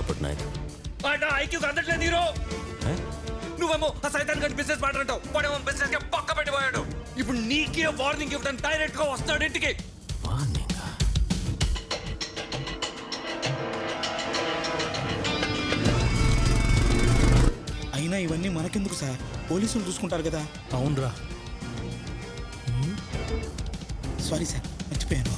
అప్పటి నాయక్ ఐక్యూకి అందట్లేదు హీరో. నువ్వేమో ఆ సైతాన్ గడి బిజినెస్ మాట్లాడతావు వాడేమో బిజినెస్కి పక్క పెట్టిపోయాడు ఇప్పుడు నీకే వార్నింగ్ ఇవ్వడానికి డైరెక్ట్గా వస్తాడు ఇంటికి. వార్నింగ్ అయినా ఇవన్నీ మనకెందుకు సార్? పోలీసులు చూసుకుంటారు కదా. అవునరా. సారీ సార్ మర్చిపోయాను.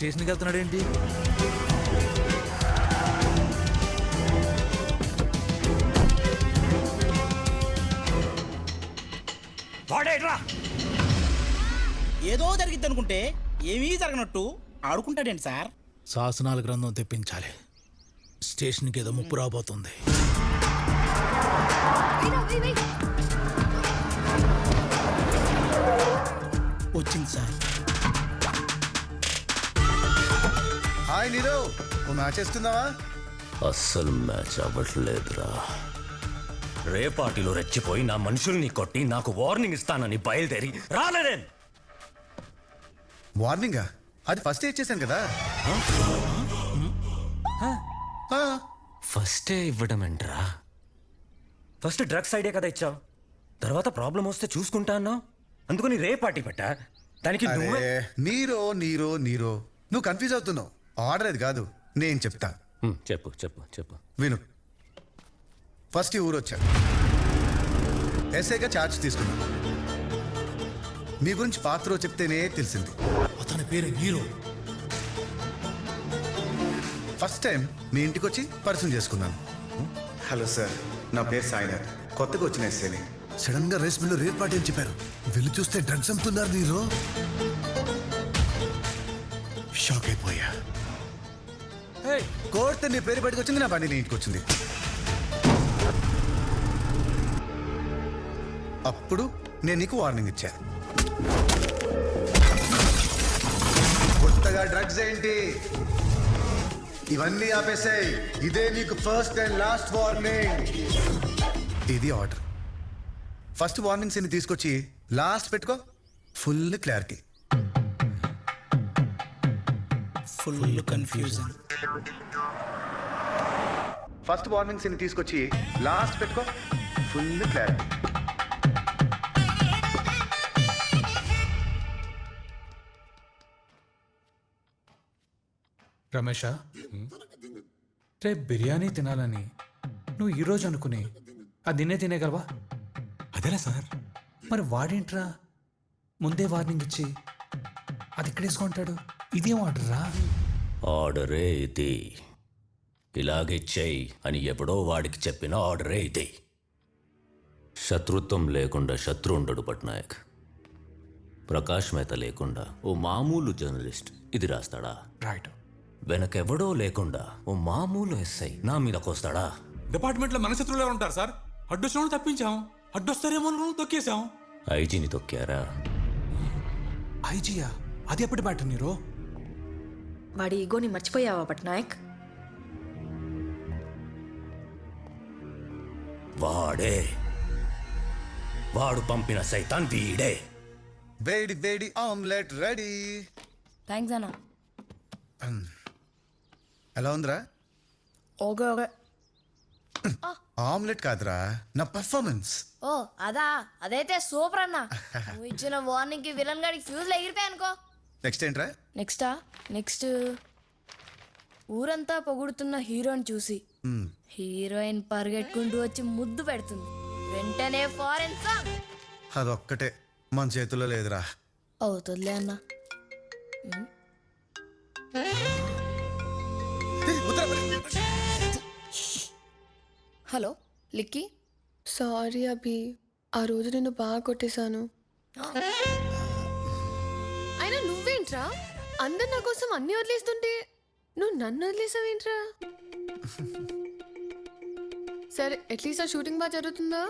స్టేషన్కి వెళ్తున్నాడు ఏంటి ఏదో జరిగిద్ది అనుకుంటే ఏమీ జరగనట్టు ఆడుకుంటాడేంటి సార్? శాసనాల గ్రంథం తెప్పించాలి. స్టేషన్కి ఏదో ముప్పు రాబోతుంది. వచ్చింది సార్. హాయ్ నీరో ఓ మ్యాచ్ వేసుకుందావా అస్సలు మ్యాచ్ అవ్వట్లేదురా. రేపాటిలో రెచ్చిపోయి నా మనుషుల్ని కొట్టి నాకు వార్నింగ్ ఇస్తానని బయలుదేరి రాలేదే? వార్నింగా? అది ఫస్ట్ ఇచ్చేసాను కదా. ఫస్టే ఇవ్వడం ఏంట్రా? ఫస్ట్ డ్రగ్స్ ఐడియా కదా ఇచ్చావు. తర్వాత ప్రాబ్లం వస్తే చూసుకుంటా అన్నావు. అందుకని రే పార్టీ పెట్టా. దానికి నువ్వే నీరో నీరో నీరో. నువ్వు కన్ఫ్యూజ్ అవుతున్నావు. ఆర్డర్ అది కాదు నేను చెప్తా. చెప్పు చెప్పు చెప్పు. విను. ఫస్ట్ ఈ ఊరు వచ్చా. ఎస్ఐగా ఛార్జ్ తీసుకున్నా. మీ గురించి పాత్ర చెప్తేనే తెలిసింది. అతని పేరు హీరో. ఫస్ట్ టైం మీ ఇంటికి వచ్చి పరిచయం చేసుకున్నాను. హలో సార్ నా పేరు సాయినాథ్. కొత్తగా వచ్చిన ఎస్ఏని సడన్గా రేస్ మిల్లు రేట్ పార్టీ అని చెప్పారు. వెళ్ళి చూస్తే డ్రగ్స్ అమ్ముతున్నారు మీరు. షాక్ అయిపోయా. కోర్టు నీ పేరు బయటకు వచ్చింది నా బండి నీ ఇంటికి వచ్చింది. అప్పుడు నేను నీకు వార్నింగ్ ఇచ్చా. కొత్తగా డ్రగ్స్ ఏంటి? ఇవన్నీ ఆపేసాయి. ఇదే నీకు ఫస్ట్ అండ్ లాస్ట్ వార్నింగ్ ఇది ఆర్డర్ ఫస్ట్ వార్నింగ్స్ని తీసుకొచ్చి లాస్ట్ పెట్టుకో. Full clarity full confusion first వార్నింగ్స్ని తీసుకొచ్చి లాస్ట్ పెట్టుకో. ఫుల్ క్లారిటీ రమేష రేపు బిర్యానీ తినాలని నువ్వు ఈరోజు అనుకుని అది నిన్నే తినేగలవా అదేలా సార్. మరి వాడేంట్రా? ముందే వార్నింగ్ ఇచ్చి అది ఇక్కడేసుకుంటాడు ఇదేం ఆర్డర్రా ఆర్డరే ఇది. ఇలాగే చెయ్యి అని ఎప్పుడో వాడికి చెప్పిన ఆర్డరే ఇది. శత్రుత్వం లేకుండా శత్రు ఉండడు పట్నాయక్. ప్రకాష్ మేత లేకుండా ఓ మామూలు జర్నలిస్ట్ ఇది రాస్తాడా? రైట్ వెనకెవడో లేకుండా ఓ మామూలు ఎస్ఐ నా మీదకొస్తాడా డిపార్ట్మెంట్లో మన శత్రువులు ఎవరు ఉంటారు సార్? అడ్డొచ్చిన తప్పించాం. అడ్డొస్తారేమో అనుకుని తొక్కేశాం. ఐజీని తొక్కారా? ఐజియా? అది ఎప్పటి బ్యాటర్ నీరో వాడి ఈగోని మర్చిపోయావా పట్నాయక్? వాడే. వాడు పంపిన సైతాన్ వీడే. వేడి వేడి ఆమ్లెట్ రెడీ. థ్యాంక్స్ అన్న. ఎలా ఉందిరా? Okay okay. ఆమ్లెట్ కాదురా నా పర్ఫార్మెన్స్. ఓ అదా అదైతే సూపర్ అన్న. నువ్వు ఇచ్చిన వార్నింగ్కి విలన్ గాడికి ఫ్యూజ్ ఎగిరిపోయా అనుకో నెక్స్ట్ ఏంట్రా? నెక్స్టా నెక్స్ట్ ఊరంతా పొగుడుతున్న హీరోని చూసి హీరోయిన్ పరిగెట్టుకుంటూ వచ్చి ముద్దు పెడుతుంది. వెంటనే ఫారెన్ సాంగ్ అదొక్కటే. మన చేతుల్లో లేదురా. అవుతుందిలే అన్న. హలో లిక్కీ? సారీ అభి ఆ రోజు నేను బాగా కొట్టేశాను. కోసం అన్ని వదిలేస్తుంటే నువ్వు నన్ను వదిలేసావేంట్రా? సరే అట్లీస్ట్ ఆ షూటింగ్ బాగా జరుగుతుందా?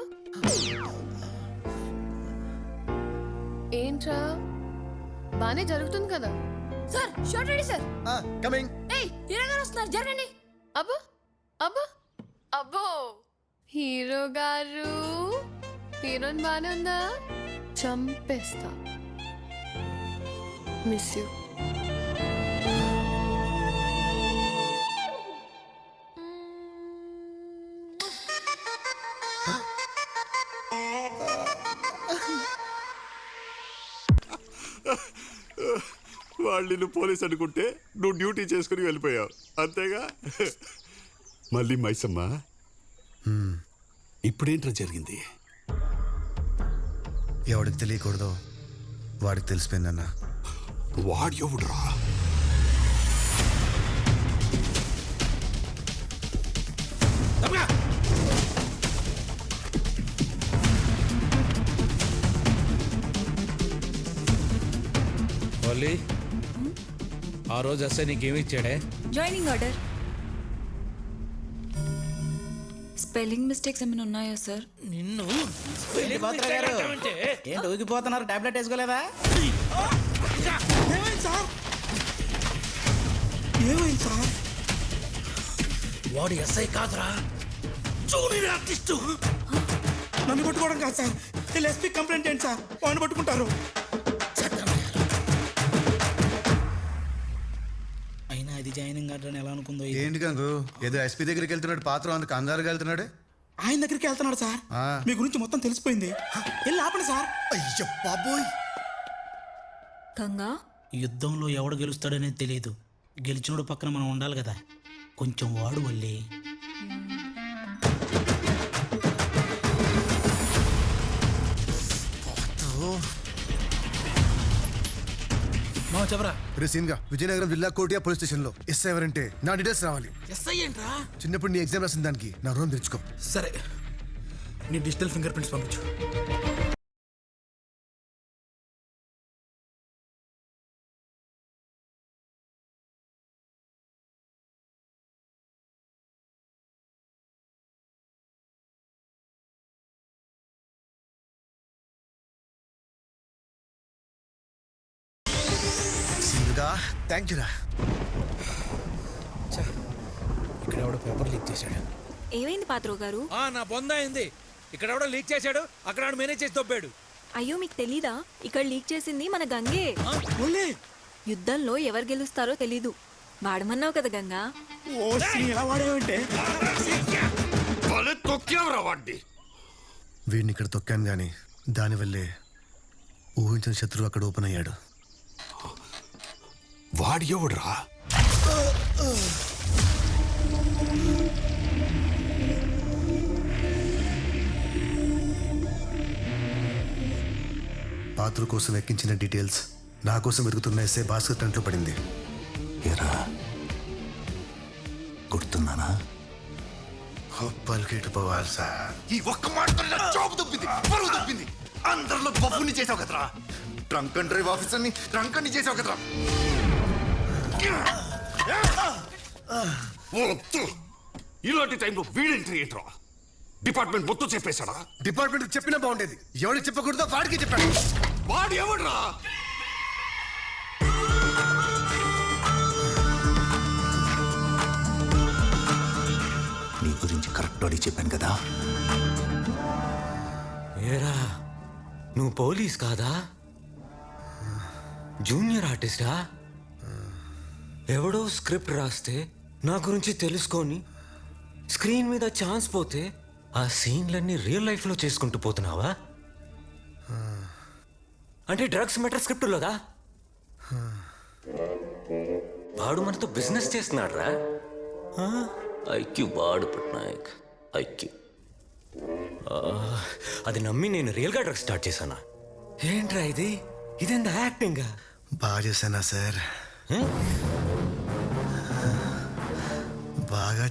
ఏంట్రా? బానే జరుగుతుంది కదా? Sir short ready sir. Coming ఏయ్ హీరో గారు వస్తున్నారు జరగండి. అబ్బో అబ్బో అబ్బో. హీరో గారు హీరోయిన్ బానే ఉందా? చంపేస్తా. మిస్ యూ వాళ్ళు నిన్ను పోలీస్ అనుకుంటే నువ్వు డ్యూటీ చేసుకుని వెళ్ళిపోయావు. అంతేగా? మళ్ళీ మైసమ్మ. ఇప్పుడేంట్రా జరిగింది? ఎవడికి తెలియకూడదో వాడికి తెలిసిపోయిందన్న. వాడు ఎవడురా? ఓన్లీ ఆ రోజు అస్సే నీకేమి ఇచ్చాడే? జాయినింగ్ ఆర్డర్ స్పెల్లింగ్ మిస్టేక్స్ ఏమైనా ఉన్నాయా సార్ నిన్ను ఏంటి ఊగిపోతున్నారు? టాబ్లెట్ వేసుకోలేదా? ఏమైంది సార్ వాడు ఎస్ఐ కాదురా. Junior artist. నన్ను పట్టుకోవడం కాదు సార్ ఎస్పీ కంప్లైంట్ చేయండి సార్ వాడిని పట్టుకుంటారు. గంగు ఏదో ఎస్పీ దగ్గరికి వెళ్తున్నాడు పాత్ర అందుకు అందాలుగా వెళ్తున్నాడు. ఆయన దగ్గరికి వెళ్తున్నాడు సార్. ఆ. మీ గురించి మొత్తం తెలిసిపోయింది. వెళ్ళి ఆపండి సార్. అయ్యో బాబోయ్. గంగా? యుద్ధంలో ఎవడు గెలుస్తాడనేది తెలియదు. గెలిచినోడు పక్కన మనం ఉండాలి కదా. కొంచెం వాడు వల్లి చెప్పరా రే సీన్గా విజయనగరం జిల్లా కోటియా పోలీస్ స్టేషన్లో ఎస్ ఎవరంటే నా డీటెయిల్స్ రావాలి. ఎస్ఐ ఏంట్రా? చిన్నప్పుడు నీ ఎగ్జామ్ రాసిన దానికి నా రూమ్ తెచ్చుకో సరే నీ డిజిటల్ ఫింగర్ ప్రింట్స్ పంపించు. సీన్గా థ్యాంక్ యూ రా. ఇక్కడ ఎవడో పేపర్ లీక్ చేశాడు. ఏమైంది పాత్రో గారు? ఆ నా బొంద అయింది. ఇక్కడ ఎవడో లీక్ చేశాడు అక్కడ ఆడు మేనేజ్ చేసి దొబ్బాడు. అయ్యో మీకు తెలీదా? ఇక్కడ లీక్ చేసింది మన గంగే. యుద్ధంలో ఎవరు గెలుస్తారో తెలీదు. వాడమన్నావు కదా గంగా. ఓ సీ ఎలా వాడేవంటే? భలే తొక్కేవరా వాడిని వీడిని ఇక్కడ తొక్కాను గాని దానివల్లే ఊహించిన శత్రువు అక్కడ ఓపెన్ అయ్యాడు. వాడు ఎవడురా పాత్ర కోసం ఎక్కించిన డీటెయిల్స్ నా కోసం వెతుకుతున్న ఎస్ఏ భాస్కర్ టంట్లో పడింది. ఎరా గుర్తున్నానా? పలికేటు పోవాలి సార్. ఈ ఒక్క మాటతో నా జాబ్ దొబ్బింది పరువు దొబ్బింది. అందరిలో బఫుని చేసావు కదరా. ట్రంక్ అండ్ డ్రైవ్ ఆఫీసర్ని ట్రంక్ అని చేసావు కదరా. ఇలాంటి టైంలో వీడెంట్రీ ఏంట్రా? డిపార్ట్మెంట్ మొత్తం చెప్పేశాడా? డిపార్ట్మెంట్ చెప్పినా బాగుండేది. ఎవరికి చెప్పకూడదో వాడికి చెప్పాడు. వాడు ఎవడ్రా? నీ గురించి కరెక్ట్ అడిగి చెప్పాను కదా. ఏరా నువ్వు పోలీస్ కాదా? జూనియర్ ఆర్టిస్టా? ఎవడో స్క్రిప్ట్ రాస్తే నా గురించి తెలుసుకొని స్క్రీన్ మీద ఛాన్స్ పోతే ఆ సీన్లన్నీ రియల్ లైఫ్లో చేసుకుంటూ పోతున్నావా? అంటే డ్రగ్స్ మెటర్ స్క్రిప్ట్లోదా? వాడు మనతో బిజినెస్ చేస్తున్నాడు రా ఐక్యూ బాడు పట్నాయక్. ఐక్యూ. అది నమ్మి నేను రియల్గా డ్రగ్స్ స్టార్ట్ చేశానా? ఏంట్రా ఇది? ఇదెంత యాక్టింగ్? బాగా చేశానా సార్?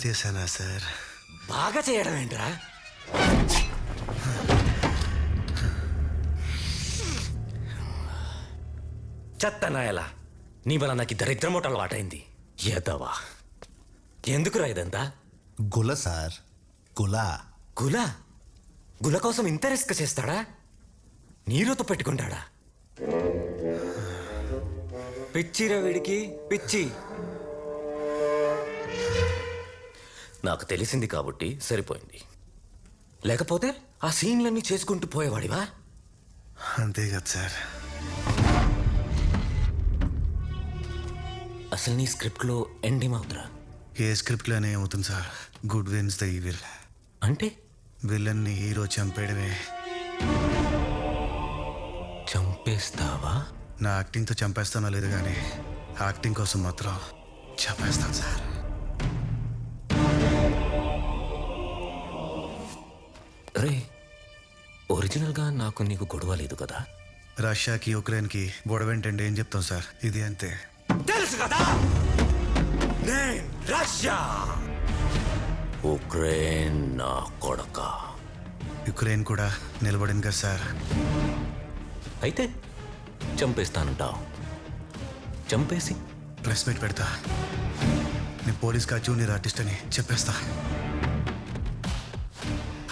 చేశానా సార్? బాగా చేయడం ఏంట్రా? చెత్త నాయలా నీ వల్ల నాకు ఈ దరిద్రమూట అలవాటైంది. ఎదవా? ఎందుకురా ఇదంతా? గుల సార్. గుల. గుల? గుల కోసం ఇంత రిస్క్ చేస్తాడా? నీరుతో పెట్టుకుంటాడా? పిచ్చిరా వీడికి పిచ్చి. నాకు తెలిసింది కాబట్టి సరిపోయింది. లేకపోతే ఆ సీన్లన్నీ చేసుకుంటూ పోయేవాడివా? అంతే కదా సార్. అసలు నీ స్క్రిప్ట్లో ఎండింగ్ అవుతురా ఏ స్క్రిప్ట్లోనే ఏమవుతుంది sir. Good wins the evil. అంటే? విలన్ని హీరో చంపేయడమే. చంపేస్తావా? నా యాక్టింగ్తో చంపేస్తానో లేదు కానీ యాక్టింగ్ కోసం మాత్రం చంపేస్తాను సార్. రే ఒరిజినల్గా నాకు నీకు గొడవ లేదు కదా? రష్యాకి ఉక్రెయిన్కి గొడవేంటండి? ఏం చెప్తాం సార్? ఇది అంతే. తెలుసు కదా? నేను రష్యా! ఉక్రెయిన్ నా కొడక. యుక్రెయిన్ కూడా నిలబడింది కదా సార్. అయితే చంపేస్తానంటావు చంపేసి ప్రెస్ మీట్ పెడతా. నేను పోలీస్ కా జూనియర్ ఆర్టిస్ట్ అని చెప్పేస్తా.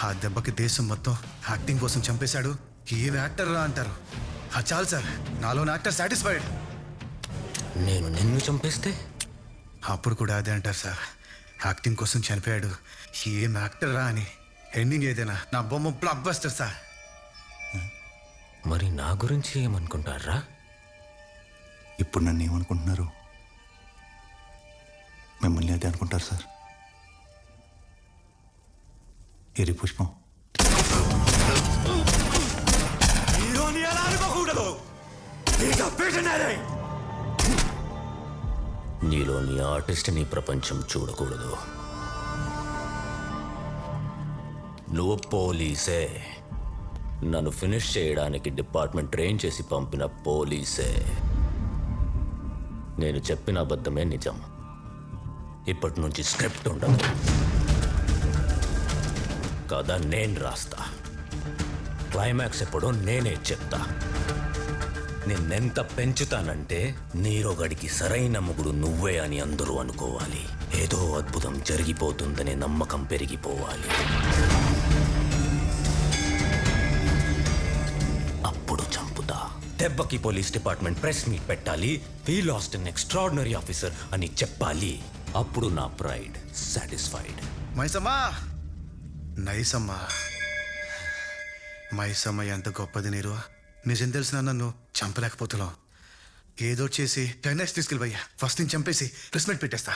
ఆ దెబ్బకి దేశం మొత్తం యాక్టింగ్ కోసం చంపేశాడు. ఏం యాక్టర్ రా అంటారు? ఆ చాలు సార్ నాలోని యాక్టర్ సాటిస్ఫైడ్. నేను నిన్ను చంపేస్తే? అప్పుడు కూడా అదే అంటారు సార్. యాక్టింగ్ కోసం చనిపోయాడు. ఏం యాక్టర్ రా అని. ఎండింగ్ ఏదైనా నా బొమ్మ బ్లాక్ బస్టర్ సార్. మరి నా గురించి ఏమనుకుంటారా? ఇప్పుడు నన్ను ఏమనుకుంటున్నారు? మిమ్మల్ని అదే అనుకుంటారు సార్. ఇది పుష్పం. హీరోని ఎలా అనుకోకూడదు నీలోని ఆర్టిస్ట్ ప్రపంచం చూడకూడదు. నువ్వు పోలీసే. నన్ను ఫినిష్ చేయడానికి డిపార్ట్మెంట్ ట్రైన్ చేసి పంపిన పోలీసే. నేను చెప్పిన అబద్ధమే నిజం. ఇప్పటి నుంచి స్క్రిప్ట్ ఉండదు. కథ నేను రాస్తా. క్లైమాక్స్ ఎప్పుడో నేనే చెప్తా. నిన్నెంత పెంచుతానంటే నీరోగడికి సరైన ముగుడు నువ్వే అని అందరూ అనుకోవాలి. ఏదో అద్భుతం జరిగిపోతుందనే నమ్మకం పెరిగిపోవాలి. అప్పుడు చంపుతా. దెబ్బకి పోలీస్ డిపార్ట్మెంట్ ప్రెస్ మీట్ పెట్టాలి. We lost an extraordinary officer అని చెప్పాలి. అప్పుడు నా ప్రైడ్ సాటిస్ఫైడ్. మైసమ్మా! నైసమ్మా. మైసమ్మ ఎంత గొప్పది నీరు. నిజం తెలిసిన నన్ను చంపలేకపోతున్నావు. ఏదో చేసి టెన్ తీసుకెళ్ళిపోయా ఫస్ట్ నేను చంపేసి ప్రెస్ మీట్ పెట్టేస్తా.